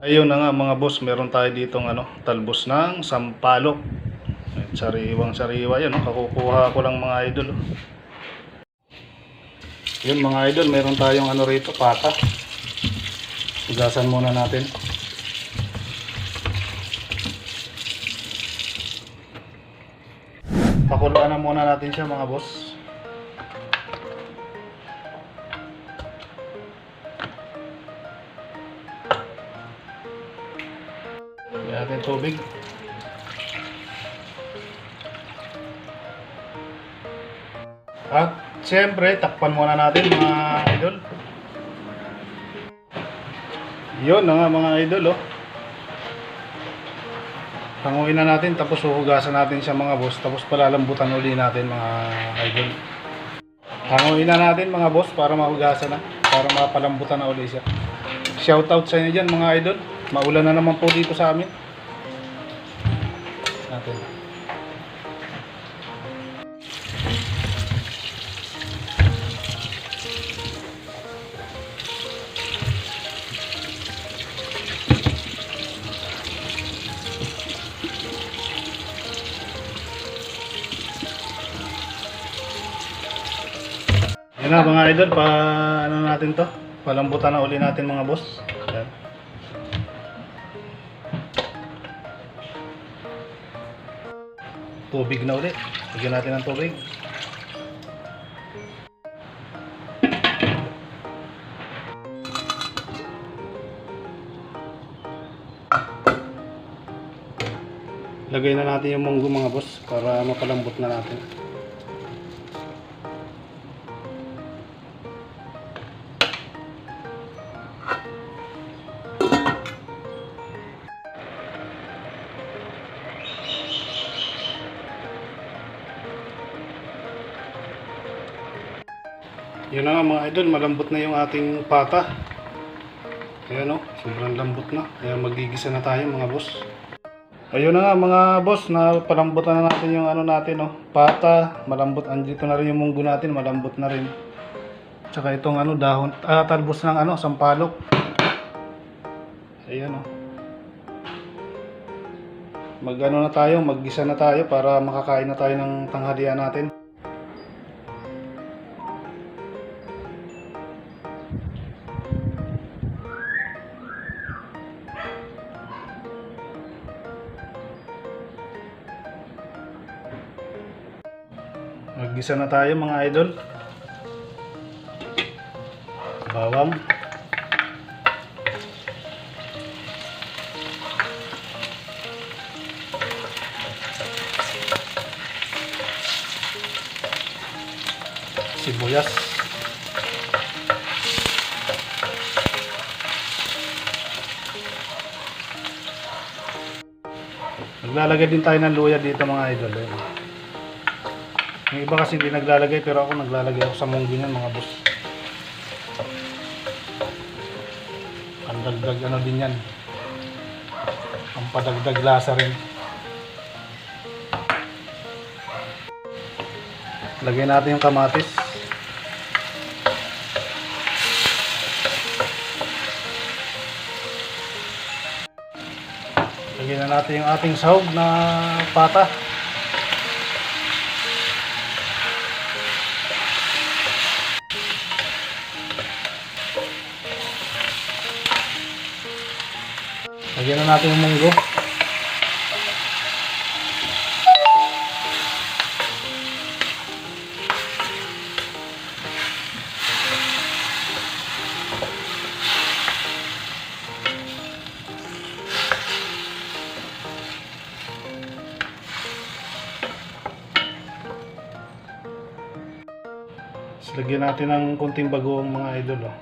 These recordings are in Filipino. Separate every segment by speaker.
Speaker 1: Ayun na nga mga boss, meron tayo ditong ano, talbos ng sampalok. Sariwang sariwa yan, no? kakukuha ko lang mga idol. oh. Yun mga idol, meron tayong ano rito, pata. Hugasan muna natin. Pakuluan na muna natin siya mga boss. Lagyan natin tubig. At siyempre, takpan muna natin mga idol. Yun na nga mga idol oh. Tanguin na natin tapos huhugasan natin siya mga boss tapos palalambutan uli natin mga idol. Tanguin na natin mga boss para mahugasan na para mapalambutan na uli siya. Shoutout sa inyo dyan mga idol. Maulan na naman po dito sa amin. Natin. Yan na mga idol, pa ano natin to? Palambutan na uli natin mga boss. Yan. Tubig na ulit. Bigyan natin ng tubig. Lagay na natin yung munggo mga boss para mapalambot na natin. Yun na nga mga idol, malambot na yung ating pata. Ayan o, sobrang lambot na. Kaya magigisa na tayo mga boss. Ayun na nga mga boss, na palambutan na natin yung ano natin o, pata, malambot. Andito na rin yung munggo natin, malambot na rin. Tsaka itong ano, dahon, ah, talbos ng ano, sampalok. Ayan o. Mag ano na tayo, maggisa na tayo para makakain na tayo ng tanghalian natin. Maggisa na tayo mga idol. Bawang. Sibuyas. Naglalagay din tayo ng luya dito mga idol. eh. Yung iba kasi hindi naglalagay pero ako naglalagay ako sa munggo niyan mga boss. Ang dagdag ano din yan. Ang padagdag lasa rin. Lagyan natin yung kamatis. Lagyan na natin yung ating sahog na pata. Lagyan na natin yung munggo. Tapos lagyan natin ng kunting bagoong mga idol. Oh.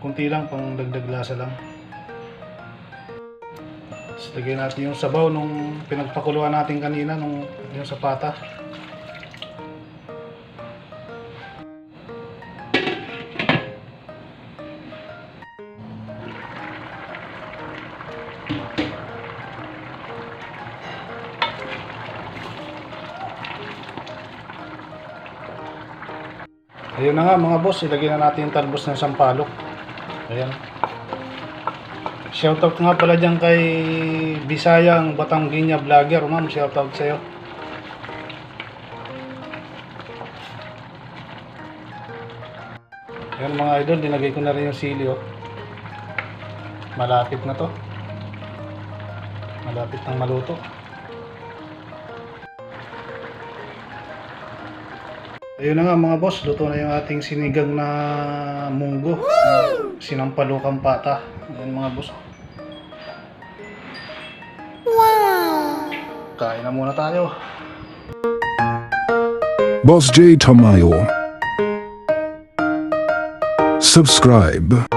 Speaker 1: Kunti lang, pang dagdag lasa lang. Tapos lagyan natin yung sabaw nung pinagpakuluan natin kanina nung yung sapata. Ayun na nga mga boss, ilagay na natin yung talbos ng sampalok. Ayan. Shoutout nga pala dyan kay Bisayang Batangginya Vlogger, ma'am. Shoutout sa'yo. Ayan mga idol, dinagay ko na rin yung sili, oh. Malapit na to. Malapit nang maluto. Ayun na nga mga boss, luto na yung ating sinigang na munggo. Sinampalukang pata. Ayan mga boss. Kain na muna tayo.
Speaker 2: Boss J Tamayo. Subscribe.